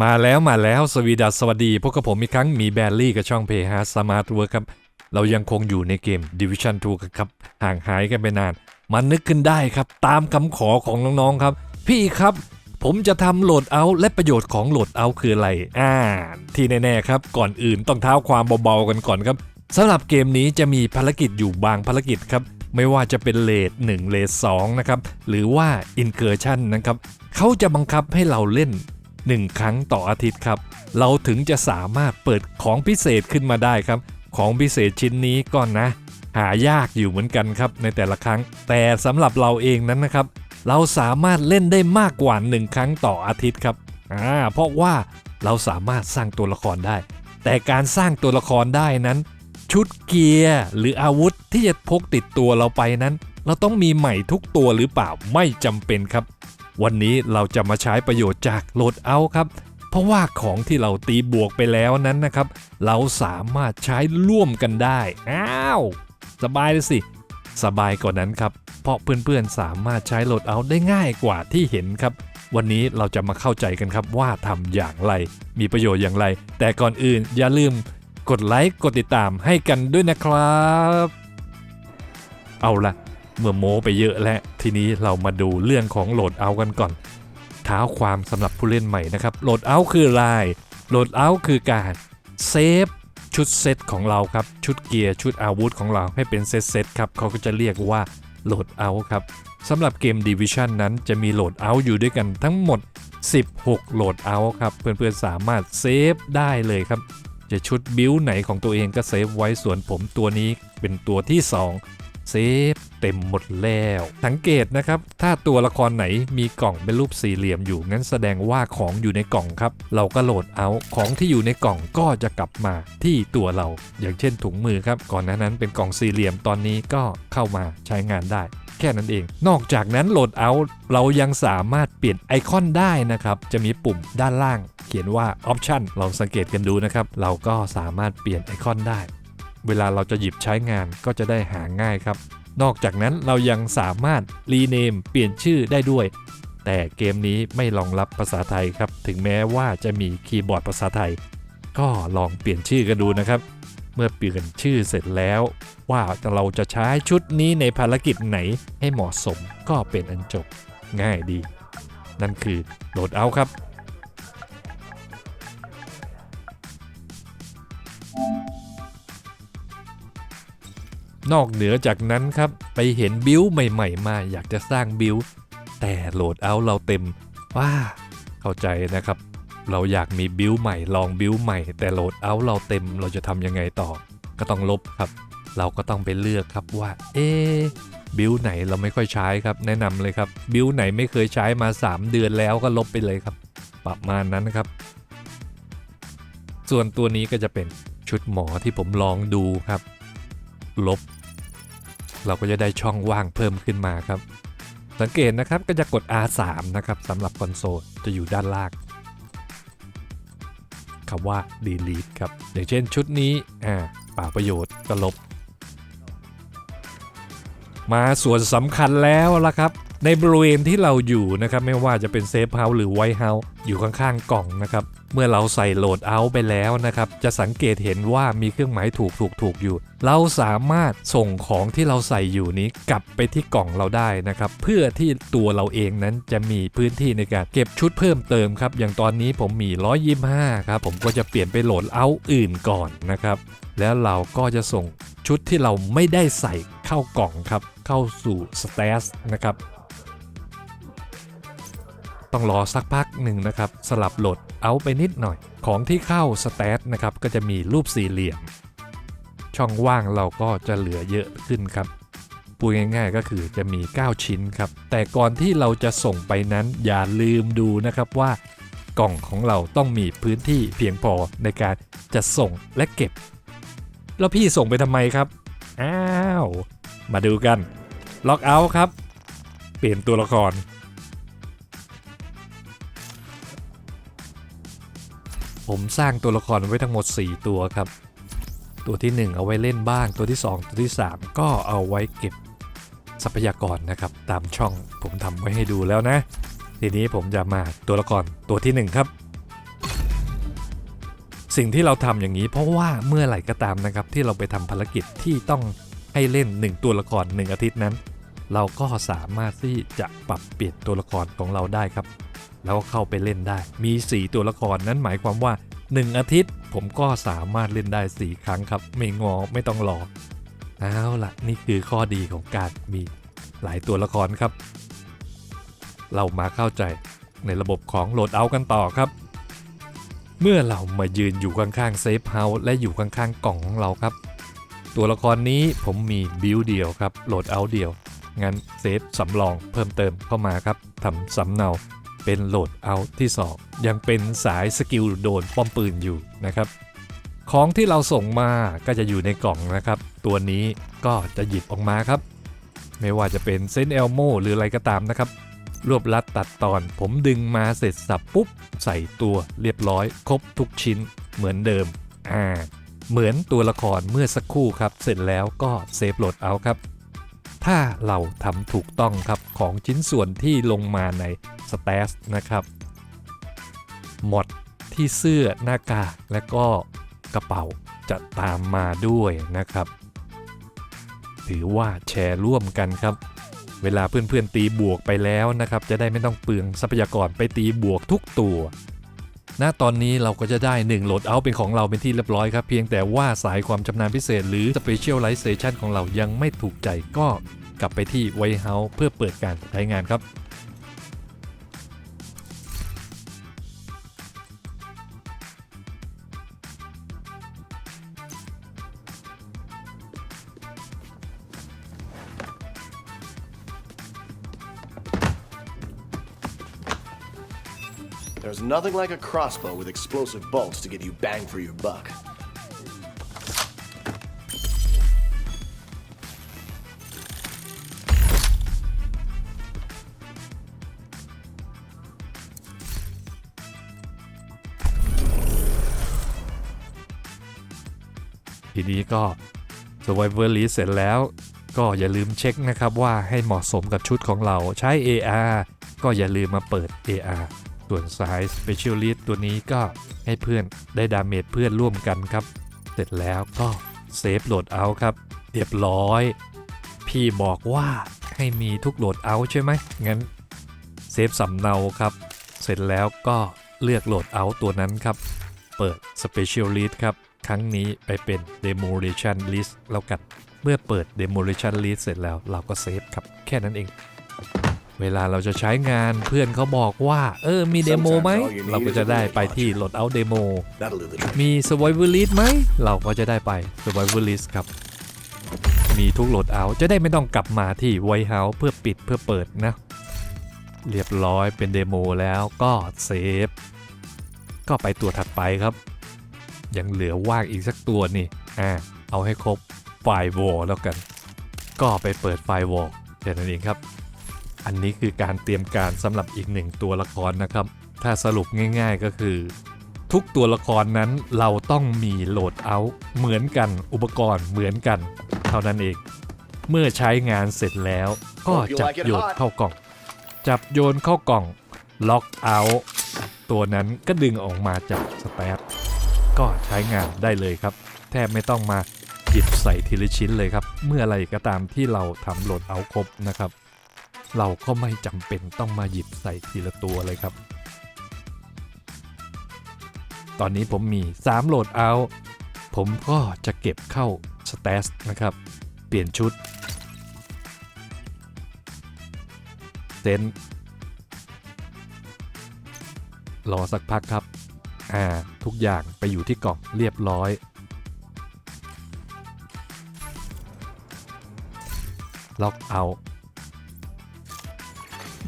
มาแล้วมาแล้วสวีดัสสวัสดีพบกับผมอีกครั้งมีแบลลี่กับช่องเพย์ฮาสมาร์ทเวิร์ครับ เรายังคงอยู่ในเกม Division 2 กันครับ ห่างหายกันไปนาน มันนึกขึ้นได้ครับ ตามคำขอของน้องๆครับ พี่ครับ ผมจะทำโหลดเอาและประโยชน์ของโหลดเอาคืออะไร อ่า ที่แน่ๆครับ ก่อนอื่นต้องเท้าความเบาๆกันก่อนครับสำหรับเกมนี้จะมีภารกิจอยู่บางภารกิจครับไม่ว่าจะเป็นเลท1เลท2นะครับ หรือว่า Incursion นะครับ เขาจะบังคับให้เราเล่น 1 ครั้งต่ออาทิตย์ครับ เราถึงจะสามารถเปิดของพิเศษขึ้นมาได้ครับ ของพิเศษชิ้นนี้ก็นะ หายากอยู่เหมือนกันครับในแต่ละครั้ง แต่สำหรับเราเองนั้นนะครับ เราสามารถเล่นได้มากกว่า 1 ครั้งต่ออาทิตย์ครับอ่าเพราะว่าเราสามารถสร้างตัวละครได้ แต่การสร้างตัวละครได้นั้น ชุดเกียร์หรืออาวุธที่จะพกติดตัวเราไปนั้น เราต้องมีใหม่ทุกตัวหรือเปล่าไม่จำเป็นครับ วันนี้เราจะมาใช้ประโยชน์จากโหลดเอาครับ เพราะว่าของที่เราตีบวกไปแล้วนั้นนะครับ เราสามารถใช้ร่วมกันได้ อ้าว สบายเลยสิ สบายกว่านั้นครับ เพราะเพื่อนๆสามารถใช้โหลดเอาได้ง่ายกว่าที่เห็นครับวันนี้เราจะมาเข้าใจกันครับว่าทำอย่างไร มีประโยชน์อย่างไร แต่ก่อนอื่นอย่าลืมกดไลค์กดติดตามให้กันด้วยนะครับ เอาละ เมื่อโม้ไปเยอะแล้วทีนี้เรามาดูเรื่องของโหลดเอากันก่อน เท้าความสำหรับผู้เล่นใหม่นะครับโหลดเอาคืออะไรโหลดเอาคือการเซฟชุดเซตของเราครับ ชุดเกียร์ชุดอาวุธของเราให้เป็นเซตเซตครับเขาก็จะเรียกว่าโหลดเอาครับสำหรับเกม Division นั้นจะมีโหลดเอาอยู่ด้วยกันทั้งหมด 16 โหลดเอาครับเพื่อนๆสามารถเซฟได้เลยครับ จะชุดบิวไหนของตัวเองก็เซฟไว้ส่วนผมตัวนี้เป็นตัวที่ 2 เซฟเต็มหมดแล้ว สังเกตนะครับ ถ้าตัวละครไหนมีกล่องเป็นรูปสี่เหลี่ยมอยู่ งั้นแสดงว่าของอยู่ในกล่องครับ เราก็โหลดเอาของที่อยู่ในกล่องก็จะกลับมาที่ตัวเรา อย่างเช่นถุงมือครับ ก่อนหน้านั้นเป็นกล่องสี่เหลี่ยมตอนนี้ก็เข้ามาใช้งานได้แค่นั้นเอง นอกจากนั้นโหลดเอาเรายังสามารถเปลี่ยนไอคอนได้นะครับ จะมีปุ่มด้านล่าง เขียนว่า Option ลองสังเกตกันดูนะครับ เราก็สามารถเปลี่ยนไอคอนได้ เวลาเราจะหยิบใช้งานก็จะได้หาง่ายครับ นอกจากนั้นเรายังสามารถรีเนมเปลี่ยนชื่อได้ด้วย แต่เกมนี้ไม่รองรับภาษาไทยครับ ถึงแม้ว่าจะมีคีย์บอร์ดภาษาไทย ก็ลองเปลี่ยนชื่อกันดูนะครับ เมื่อเปลี่ยนชื่อเสร็จแล้ว ว่าเราจะใช้ชุดนี้ในภารกิจไหนให้เหมาะสมก็เป็นอันจบง่ายดี นั่นคือโหลดเอาครับ นอกเหนือจากนั้นครับ ไปเห็นบิวใหม่ ๆ มาอยากจะสร้างบิวแต่โหลดเอาเราเต็มว้าเข้าใจนะครับ เราอยากมีบิวใหม่ลองบิวใหม่ แต่โหลดเอาเราเต็มเราจะทำยังไงต่อ ก็ต้องลบครับ เราก็ต้องไปเลือกครับว่า เอ๊บิวไหนเราไม่ค่อยใช้ครับ แนะนำเลยครับ บิวไหนไม่เคยใช้มา 3 เดือนแล้วก็ลบไปเลยครับ ประมาณนั้นนะครับ ส่วนตัวนี้ก็จะเป็นชุดหมอที่ผมลองดูครับ ลบ เราก็จะได้ช่องว่างเพิ่มขึ้นมาครับ สังเกตนะครับก็จะกด R3 นะครับสำหรับคอนโซลจะอยู่ด้านล่างคำว่า delete ครับ อย่างเช่นชุดนี้อ่าเปล่าประโยชน์ก็ลบ มาส่วนสำคัญแล้วละครับ ในบริเวณที่เราอยู่นะครับ ไม่ว่าจะเป็นเซฟเฮาส์หรือไวท์เฮาส์อยู่ข้างๆกล่องนะครับ เมื่อเราใส่โหลดเอาท์ไปแล้วนะครับ จะสังเกตเห็นว่ามีเครื่องหมายถูกถูกถูกอยู่ เราสามารถส่งของที่เราใส่อยู่นี้กลับไปที่กล่องเราได้นะครับ เพื่อที่ตัวเราเองนั้นจะมีพื้นที่ในการเก็บชุดเพิ่มเติมครับ อย่างตอนนี้ผมมี 125 ครับ ผมก็จะเปลี่ยนไปโหลดเอาท์อื่นก่อนนะครับ แล้วเราก็จะส่งชุดที่เราไม่ได้ใส่เข้ากล่องครับ เข้าสู่สเตสนะครับ ต้องรอสักพักหนึ่งนะครับ สลับโหลดเอาไปนิดหน่อย ของที่เข้าสเตตนะครับก็จะมีรูปสี่เหลี่ยม ช่องว่างเราก็จะเหลือเยอะขึ้นครับพูดง่ายๆก็คือจะมี 9 ชิ้นครับ แต่ก่อนที่เราจะส่งไปนั้นอย่าลืมดูนะครับว่ากล่องของเราต้องมีพื้นที่เพียงพอในการจะส่งและเก็บ แล้วพี่ส่งไปทำไมครับ อ้าว มาดูกันล็อกเอาท์ครับ เปลี่ยนตัวละคร ผมสร้างตัวละครไว้ทั้งหมด 4 ตัวครับ ตัวที่ 1 เอาไว้เล่นบ้าง ตัวที่ 2 ตัวที่ 3 ก็เอาไว้เก็บทรัพยากรนะครับ ตามช่องผมทำไว้ให้ดูแล้วนะ ทีนี้ผมจะมาตัวละครตัวที่ 1 ครับ สิ่งที่เราทำอย่างนี้เพราะว่าเมื่อไหร่ก็ตามนะครับ ที่เราไปทำภารกิจที่ต้องให้เล่น 1 ตัวละคร 1 อาทิตย์นั้น เราก็สามารถที่จะปรับเปลี่ยนตัวละครของเราได้ครับ แล้วก็เข้าไปเล่นได้ มี 4 ตัวละครนั้นหมายความว่า 1 อาทิตย์ ผมก็สามารถเล่นได้ 4 ครั้งครับ ไม่งอไม่ต้องรอเอาล่ะนี่คือข้อดีของการมีหลายตัวละครครับ เรามาเข้าใจในระบบของโหลดเอากันต่อครับ เมื่อเรามายืนอยู่ข้างๆเซฟเฮาส์และอยู่ข้างๆกล่องของเราครับ ตัวละครนี้ผมมีบิลเดียวครับโหลดเอาเดียวงั้นเซฟสำรองเพิ่มเติมเข้ามาครับทำสำเนา เป็นโหลดเอาที่2ยังเป็นสายสกิลโดนป้อมปืนอยู่นะครับ ของที่เราส่งมาก็จะอยู่ในกล่องนะครับ ตัวนี้ก็จะหยิบออกมาครับ ไม่ว่าจะเป็นเซนเอลโมหรืออะไรก็ตามนะครับ รวบรัดตัดตอน ผมดึงมาเสร็จสับปุ๊บ ใส่ตัวเรียบร้อย ครบทุกชิ้นเหมือนเดิมอ่าเหมือนตัวละครเมื่อสักครู่ครับ เสร็จแล้วก็เซฟโหลดเอาครับ ถ้าเราทำถูกต้องครับของชิ้นส่วนที่ลงมาในสเตสนะครับหมดที่เสื้อหน้ากากและก็กระเป๋าจะตามมาด้วยนะครับ ถือว่าแชร์ร่วมกันครับ เวลาเพื่อนๆตีบวกไปแล้วนะครับ จะได้ไม่ต้องเปลืองทรัพยากรไปตีบวกทุกตัว ณตอนนี้เราก็จะได้ 1 โหลดเอาเป็นของเราเป็นที่เรียบร้อยครับ เพียงแต่ว่าสายความชำนาญพิเศษหรือ Specialization ของเรายังไม่ถูกใจก็กลับไปที่ไวเฮาส์เพื่อเปิดการใช้งานครับ There's nothing like a crossbow with explosive bolts to give you bang for your buck. ทีนี้ก็ Survivor List เสร็จแล้ว ก็อย่าลืมเช็คนะครับว่าให้เหมาะสมกับชุดของเราใช้ AR ก็อย่าลืมมาเปิด AR ส่วนสาย Specialist ตัวนี้ก็ให้เพื่อนได้ดาเมจเพื่อนร่วมกันครับ เสร็จแล้วก็เซฟโหลดเอาครับ เรียบร้อย พี่บอกว่าให้มีทุกโหลดเอาใช่ไหมงั้นเซฟสำเนาครับ เสร็จแล้วก็เลือกโหลดเอาตัวนั้นครับ เปิด Specialist ครับ ครั้งนี้ไปเป็น Demolition List แล้วกัน เมื่อเปิด Demolition List เสร็จแล้วเราก็เซฟครับ แค่นั้นเอง เวลาเราจะใช้งานเพื่อนเขาบอกว่า เออมีเดโมไหม เราก็จะได้ไปที่โหลดเอาเดโมมี Survivor List ไหม เราก็จะได้ไป Survivor List ครับ มีทุกโหลดเอาจะได้ไม่ต้องกลับมาที่ White House เพื่อปิดเพื่อเปิดนะ เรียบร้อยเป็นเดโมแล้วก็เซฟ ก็ไปตัวถัดไปครับ ยังเหลือว่างอีกสักตัวนี่อ่าเอาให้ครบไฟวอลแล้วกัน ก็ไปเปิดไฟวอลแค่นั้นเองครับ อันนี้คือการเตรียมการสำหรับอีกหนึ่งตัวละครนะครับ ถ้าสรุปง่ายๆก็คือ ทุกตัวละครนั้นเราต้องมีโหลดเอาท์เหมือนกันอุปกรณ์เหมือนกัน เท่านั้นเอง เมื่อใช้งานเสร็จแล้ว ก็จับโยนเข้ากล่อง จับโยนเข้ากล่องล็อกเอาท์ตัวนั้นก็ดึงออกมาจากสแตทก็ใช้งานได้เลยครับ แทบไม่ต้องมาหยิบใส่ทีละชิ้นเลยครับ เมื่ออะไรก็ตามที่เราทำโหลดเอาท์ครบนะครับ เราก็ไม่จำเป็นต้องมาหยิบใส่ทีละตัวเลยครับ ตอนนี้ผมมี 3 โหลดเอา ผมก็จะเก็บเข้าสเตสนะครับ เปลี่ยนชุดเซนรอสักพักครับอ่าทุกอย่างไปอยู่ที่กล่องเรียบร้อย ล็อกเอา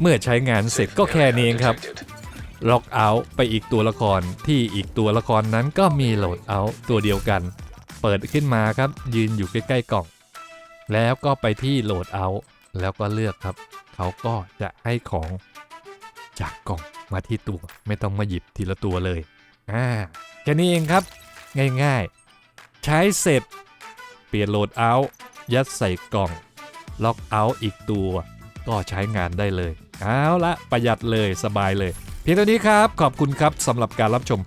เมื่อใช้งานเสร็จก็แค่นี้เองครับ ล็อกเอาท์ไปอีกตัวละครที่อีกตัวละครนั้นก็มีโหลดเอาท์ตัวเดียวกัน เปิดขึ้นมาครับ ยืนอยู่ใกล้ๆกล่อง แล้วก็ไปที่โหลดเอาท์แล้วก็เลือกครับ เขาก็จะให้ของจากกล่องมาที่ตัวไม่ต้องมาหยิบทีละตัวเลยอ่าแค่นี้เองครับ ง่ายๆ ใช้เสร็จ เปลี่ยนโหลดเอาท์ยัดใส่กล่อง ล็อกเอาท์อีกตัว ก็ใช้งานได้เลย เอาละประหยัดเลยสบายเลย เพียงเท่านี้ครับ ขอบคุณครับสำหรับการรับชม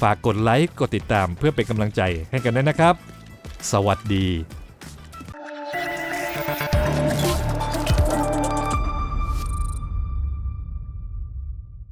ฝากกดไลค์กดติดตามเพื่อเป็นกำลังใจให้กันด้วยนะครับ สวัสดี